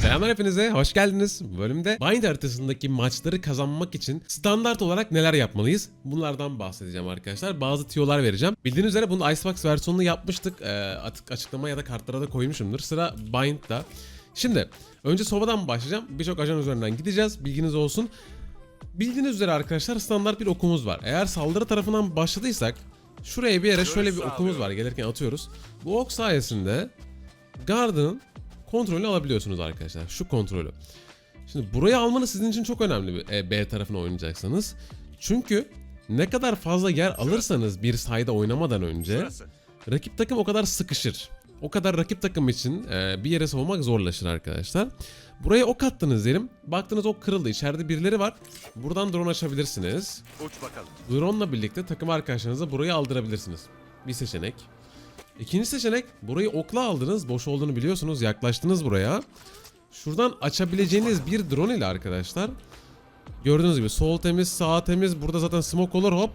Selamlar hepinize, hoş geldiniz. Bu bölümde Bind haritasındaki maçları kazanmak için standart olarak neler yapmalıyız? Bunlardan bahsedeceğim arkadaşlar. Bazı tiyolar vereceğim. Bildiğiniz üzere bunun Icebox versiyonunu yapmıştık. Ee, açıklama ya da kartlara da koymuşumdur. Sıra Bind'da. Şimdi önce Sova'dan başlayacağım. Birçok ajan üzerinden gideceğiz. Bilginiz olsun. Bildiğiniz üzere arkadaşlar standart bir okumuz var. Eğer saldırı tarafından başladıysak şuraya bir yere şöyle bir okumuz var. Gelirken atıyoruz. Bu ok sayesinde Guard'ın kontrolünü alabiliyorsunuz arkadaşlar. Şu kontrolü. Şimdi burayı almanız sizin için çok önemli bir e, B tarafına oynayacaksanız. Çünkü ne kadar fazla yer alırsanız bir sayda oynamadan önce rakip takım o kadar sıkışır. O kadar rakip takım için e, bir yere savunmak zorlaşır arkadaşlar. Buraya ok attınız diyelim. Baktınız ok kırıldı. İçeride birileri var. Buradan drone açabilirsiniz. Uç bakalım. Drone'la birlikte takım arkadaşlarınıza burayı aldırabilirsiniz. Bir seçenek. İkinci seçenek burayı okla aldınız. Boş olduğunu biliyorsunuz. Yaklaştınız buraya. Şuradan açabileceğiniz bir drone ile arkadaşlar. Gördüğünüz gibi sol temiz, sağ temiz. Burada zaten smoke olur hop.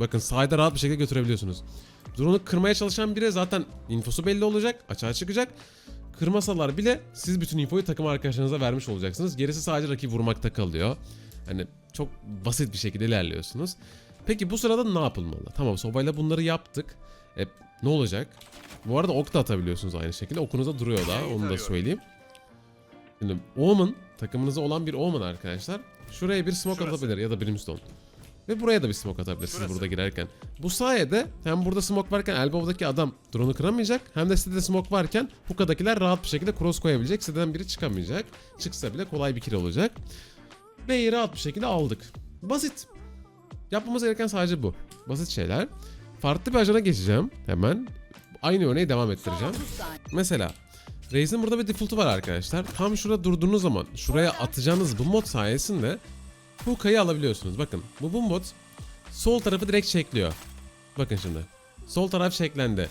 Bakın sahada rahat bir şekilde götürebiliyorsunuz. Drone'u kırmaya çalışan biri zaten infosu belli olacak. Açığa çıkacak. Kırmasalar bile siz bütün infoyu takım arkadaşlarınıza vermiş olacaksınız. Gerisi sadece rakip vurmakta kalıyor. Hani çok basit bir şekilde ilerliyorsunuz. Peki bu sırada ne yapılmalı? Tamam sobayla bunları yaptık. E, ne olacak? Bu arada ok da atabiliyorsunuz aynı şekilde. Okunuzda duruyor da onu da söyleyeyim. Şimdi Omen takımınızda olan bir Omen arkadaşlar. Şuraya bir smoke Şurası. atabilir ya da Brimstone. Ve buraya da bir smoke atabilirsiniz Şurası. burada girerken. Bu sayede hem burada smoke varken Elbow'daki adam drone'u kıramayacak. Hem de sitede smoke varken Hookah'dakiler rahat bir şekilde cross koyabilecek. Siteden biri çıkamayacak. Çıksa bile kolay bir kill olacak. B'yi rahat bir şekilde aldık. Basit. Yapmamız gereken sadece bu. Basit şeyler. Farklı bir ajana geçeceğim hemen. Aynı örneği devam ettireceğim. Mesela Raze'in burada bir default'u var arkadaşlar. Tam şurada durduğunuz zaman şuraya atacağınız bu mod sayesinde Hookah'yı alabiliyorsunuz. Bakın bu bu mod sol tarafı direkt çekliyor. Bakın şimdi. Sol taraf şeklendi.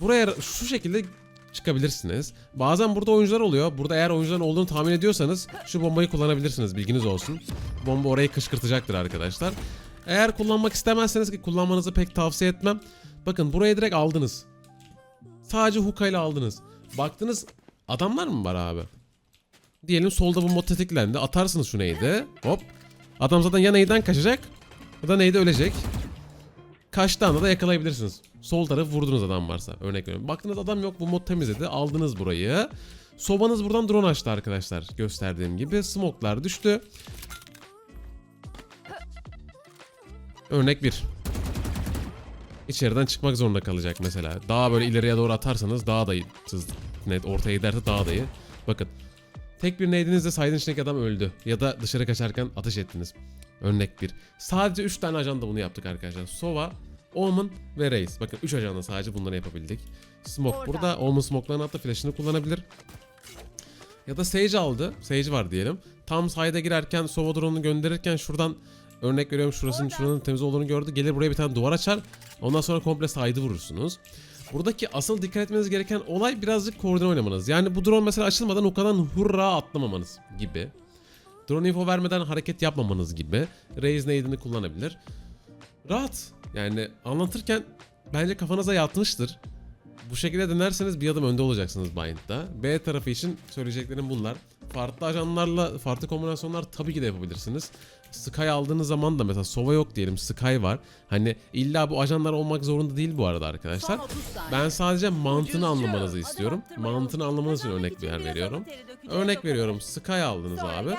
Buraya şu şekilde çıkabilirsiniz. Bazen burada oyuncular oluyor. Burada eğer oyuncuların olduğunu tahmin ediyorsanız şu bombayı kullanabilirsiniz. Bilginiz olsun. Bomba orayı kışkırtacaktır arkadaşlar. Eğer kullanmak istemezseniz ki kullanmanızı pek tavsiye etmem. Bakın buraya direkt aldınız. Sadece ile aldınız. Baktınız adamlar mı var abi? Diyelim solda bu mod tetiklendi. Atarsınız şu neydi. Hop. Adam zaten ya neyden kaçacak ya da neyde ölecek. Kaçtığı anda da yakalayabilirsiniz. Sol tarafı vurdunuz adam varsa. Örnek veriyorum. Baktınız adam yok bu mod temizledi. Aldınız burayı. Sobanız buradan drone açtı arkadaşlar. Gösterdiğim gibi. Smoke'lar düştü. Örnek 1. İçeriden çıkmak zorunda kalacak mesela. Daha böyle ileriye doğru atarsanız daha da iyi. Siz net ortaya giderse daha da iyi. Bakın. Tek bir neydinizde saydığın içindeki adam öldü. Ya da dışarı kaçarken ateş ettiniz. Örnek 1. Sadece 3 tane ajanda bunu yaptık arkadaşlar. Sova, Omen ve Reis. Bakın 3 ajanda sadece bunları yapabildik. Smoke burada. Omen smoke'larını attı. Flash'ını kullanabilir. Ya da Sage aldı. Sage var diyelim. Tam side'a girerken Sova drone'unu gönderirken şuradan örnek veriyorum şurasının şuranın temiz olduğunu gördü. Gelir buraya bir tane duvar açar. Ondan sonra komple side'ı vurursunuz. Buradaki asıl dikkat etmeniz gereken olay birazcık koordine oynamanız. Yani bu drone mesela açılmadan o kadar hurra atlamamanız gibi. Drone info vermeden hareket yapmamanız gibi. Raise nade'ini kullanabilir. Rahat. Yani anlatırken bence kafanıza yatmıştır. Bu şekilde denerseniz bir adım önde olacaksınız Bind'da. B tarafı için söyleyeceklerim bunlar. Farklı ajanlarla farklı kombinasyonlar tabii ki de yapabilirsiniz. Sky aldığınız zaman da mesela Sova yok diyelim Sky var. Hani illa bu ajanlar olmak zorunda değil bu arada arkadaşlar. Ben sadece mantığını anlamanızı istiyorum. Mantığını anlamanız için örnek bir yer veriyorum. Örnek veriyorum Sky aldınız abi.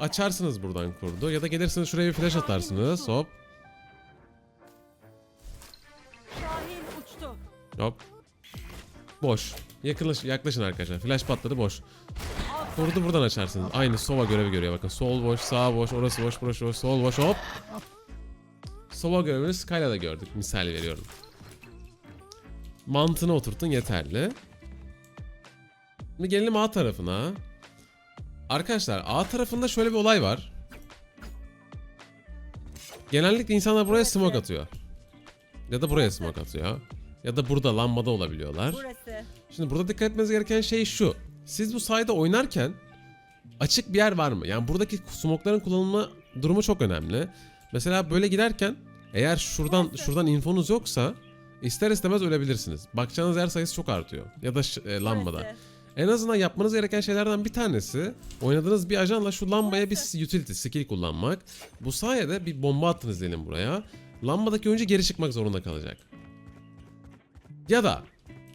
Açarsınız buradan kurdu ya da gelirsiniz şuraya bir flash atarsınız hop hop. Boş. Yakınlaş, yaklaşın arkadaşlar. Flash patladı boş. Kurdu buradan açarsınız. Aynı Sova görevi görüyor bakın. Sol boş, sağ boş, orası boş, burası boş, sol boş hop. Sova görevini Sky'la da gördük. Misal veriyorum. Mantığını oturtun yeterli. Şimdi gelelim A tarafına. Arkadaşlar A tarafında şöyle bir olay var. Genellikle insanlar buraya smoke atıyor. Ya da buraya smoke atıyor. Ya da burada lambada olabiliyorlar. Burası. Şimdi burada dikkat etmeniz gereken şey şu. Siz bu sayede oynarken açık bir yer var mı? Yani buradaki smoke'ların kullanılma durumu çok önemli. Mesela böyle giderken eğer şuradan şuradan infonuz yoksa ister istemez ölebilirsiniz. Bakacağınız yer sayısı çok artıyor. Ya da e, lambada. En azından yapmanız gereken şeylerden bir tanesi oynadığınız bir ajanla şu lambaya bir utility, skill kullanmak. Bu sayede bir bomba attınız diyelim buraya. Lambadaki oyuncu geri çıkmak zorunda kalacak. Ya da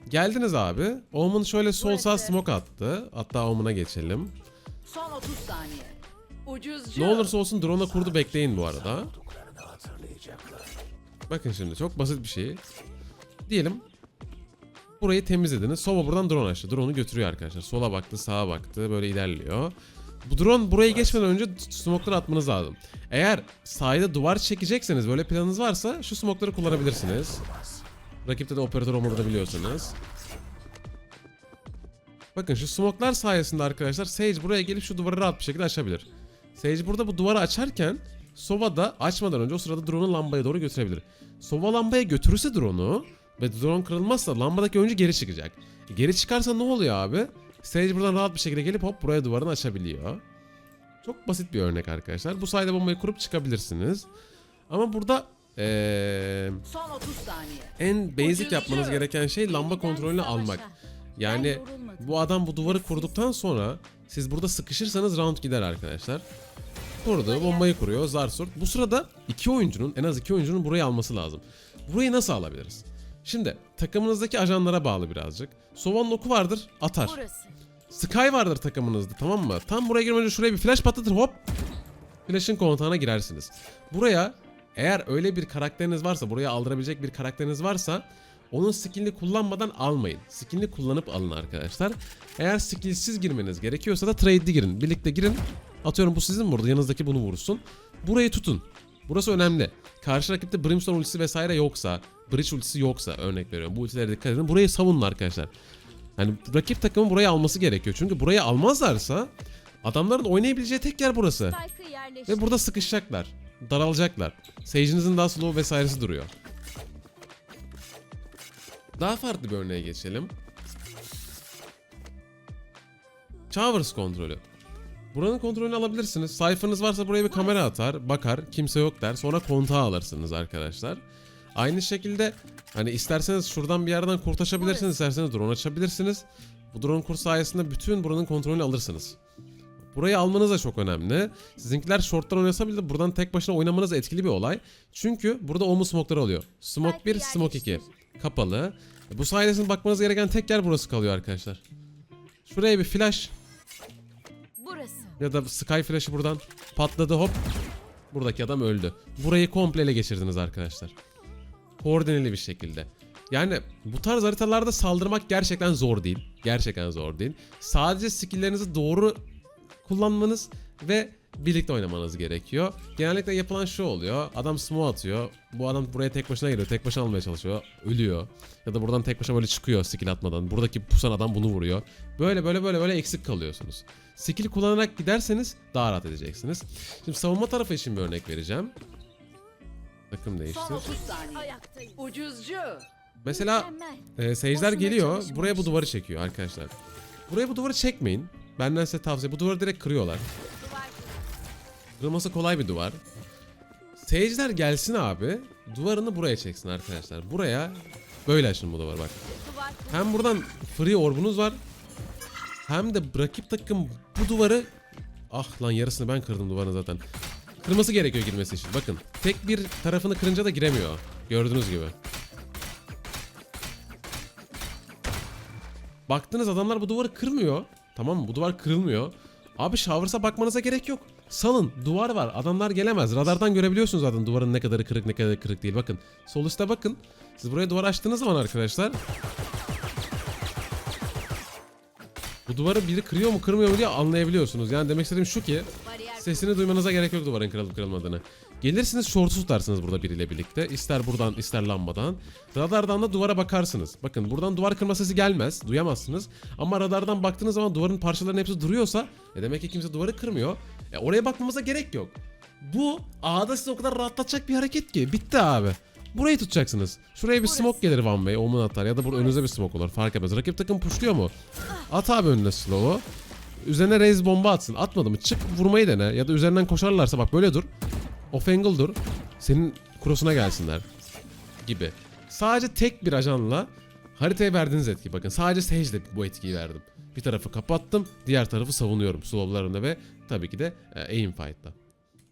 geldiniz abi. Omen şöyle sol sağ smoke attı. Hatta Omen'a geçelim. Son 30 saniye. Ucuzcu. Ne olursa olsun drone'a kurdu bekleyin bu arada. Bakın şimdi çok basit bir şey. Diyelim burayı temizlediniz. Sova buradan drone açtı. Drone'u götürüyor arkadaşlar. Sola baktı, sağa baktı. Böyle ilerliyor. Bu drone burayı geçmeden önce smoke'ları atmanız lazım. Eğer sahilde duvar çekecekseniz böyle planınız varsa şu smoke'ları kullanabilirsiniz. Rakipte de operatör olmadığını biliyorsunuz. Bakın şu smoke'lar sayesinde arkadaşlar Sage buraya gelip şu duvarı rahat bir şekilde açabilir. Sage burada bu duvarı açarken Sova da açmadan önce o sırada drone'u lambaya doğru götürebilir. Sova lambaya götürürse drone'u ve drone kırılmazsa lambadaki oyuncu geri çıkacak. Geri çıkarsa ne oluyor abi? Sage buradan rahat bir şekilde gelip hop buraya duvarını açabiliyor. Çok basit bir örnek arkadaşlar. Bu sayede bombayı kurup çıkabilirsiniz. Ama burada eee, Son 30 saniye. en basic yapmanız gereken şey lamba kontrolünü almak. Yani bu adam bu duvarı kurduktan sonra siz burada sıkışırsanız round gider arkadaşlar. Kurdu, bombayı kuruyor, zar surt. Bu sırada iki oyuncunun, en az iki oyuncunun burayı alması lazım. Burayı nasıl alabiliriz? Şimdi takımınızdaki ajanlara bağlı birazcık. Sova'nın oku vardır, atar. Burası. Sky vardır takımınızda tamam mı? Tam buraya girmeden şuraya bir flash patlatır hop. Flash'ın kontağına girersiniz. Buraya eğer öyle bir karakteriniz varsa, buraya aldırabilecek bir karakteriniz varsa onun skillini kullanmadan almayın. Skillini kullanıp alın arkadaşlar. Eğer skillsiz girmeniz gerekiyorsa da trade'li girin. Birlikte girin. Atıyorum bu sizin burada yanınızdaki bunu vursun. Burayı tutun. Burası önemli. Karşı rakipte Brimstone ultisi vesaire yoksa, Breach ultisi yoksa örnek veriyorum. Bu ultilere dikkat edin. Burayı savunun arkadaşlar. Yani rakip takımın burayı alması gerekiyor. Çünkü burayı almazlarsa adamların oynayabileceği tek yer burası. Ve burada sıkışacaklar. Daralacaklar. Sage'inizin daha slow vesairesi duruyor. Daha farklı bir örneğe geçelim. Towers kontrolü. Buranın kontrolünü alabilirsiniz. Sayfanız varsa buraya bir kamera atar, bakar, kimse yok der. Sonra kontağı alırsınız arkadaşlar. Aynı şekilde hani isterseniz şuradan bir yerden kurt açabilirsiniz, isterseniz drone açabilirsiniz. Bu drone kurt sayesinde bütün buranın kontrolünü alırsınız. Burayı almanız da çok önemli. Sizinkiler short'tan oynasa bile buradan tek başına oynamanız etkili bir olay. Çünkü burada omu smoke'lar oluyor. Smoke 1, smoke 2. Kapalı. Bu sayesinde bakmanız gereken tek yer burası kalıyor arkadaşlar. Şuraya bir flash Burası. ya da sky flash'ı buradan patladı hop. Buradaki adam öldü. Burayı komple ele geçirdiniz arkadaşlar. Koordineli bir şekilde. Yani bu tarz haritalarda saldırmak gerçekten zor değil. Gerçekten zor değil. Sadece skill'lerinizi doğru kullanmanız ve birlikte oynamanız gerekiyor. Genellikle yapılan şu oluyor. Adam smoke atıyor. Bu adam buraya tek başına geliyor. Tek başına almaya çalışıyor. Ölüyor. Ya da buradan tek başına böyle çıkıyor skill atmadan. Buradaki pusan adam bunu vuruyor. Böyle böyle böyle böyle eksik kalıyorsunuz. Skill kullanarak giderseniz daha rahat edeceksiniz. Şimdi savunma tarafı için bir örnek vereceğim. Takım değiştir. Son 30 saniye. Ayaktayım. Ucuzcu. Mesela e, seyirciler geliyor. Buraya bu duvarı çekiyor arkadaşlar. Buraya bu duvarı çekmeyin. Benden size tavsiye. Bu duvarı direkt kırıyorlar. Duvar. Kırılması kolay bir duvar. Seyirciler gelsin abi. Duvarını buraya çeksin arkadaşlar. Buraya böyle açın bu duvarı bak. Duvar. Hem buradan free orbunuz var. Hem de rakip takım bu duvarı Ah lan yarısını ben kırdım duvarın zaten. Kırması gerekiyor girmesi için. Bakın tek bir tarafını kırınca da giremiyor. Gördüğünüz gibi. Baktınız adamlar bu duvarı kırmıyor. Tamam mı? Bu duvar kırılmıyor. Abi Showers'a bakmanıza gerek yok. Salın. Duvar var. Adamlar gelemez. Radardan görebiliyorsunuz zaten duvarın ne kadarı kırık ne kadarı kırık değil. Bakın. Sol üstte bakın. Siz buraya duvar açtığınız zaman arkadaşlar bu duvarı biri kırıyor mu kırmıyor mu diye anlayabiliyorsunuz. Yani demek istediğim şu ki. Sesini duymanıza gerek yok duvarın kırılıp kırılmadığını. Gelirsiniz short'u tutarsınız burada biriyle birlikte. İster buradan ister lambadan. Radardan da duvara bakarsınız. Bakın buradan duvar kırma sesi gelmez. Duyamazsınız. Ama radardan baktığınız zaman duvarın parçalarının hepsi duruyorsa e demek ki kimse duvarı kırmıyor. E oraya bakmamıza gerek yok. Bu A'da sizi o kadar rahatlatacak bir hareket ki. Bitti abi. Burayı tutacaksınız. Şuraya bir smoke gelir Van Way, Omen atar ya da burada önünüze bir smoke olur fark etmez. Rakip takım pushluyor mu? At abi önüne slow'u. Üzerine raise bomba atsın. Atmadı mı? Çık vurmayı dene. Ya da üzerinden koşarlarsa bak böyle dur. Off angle dur. Senin cross'una gelsinler. Gibi. Sadece tek bir ajanla Haritaya verdiğiniz etki bakın sadece Sage'de bu etkiyi verdim. Bir tarafı kapattım diğer tarafı savunuyorum slowlarımda ve tabii ki de e, aim fight'ta.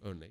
Örnek.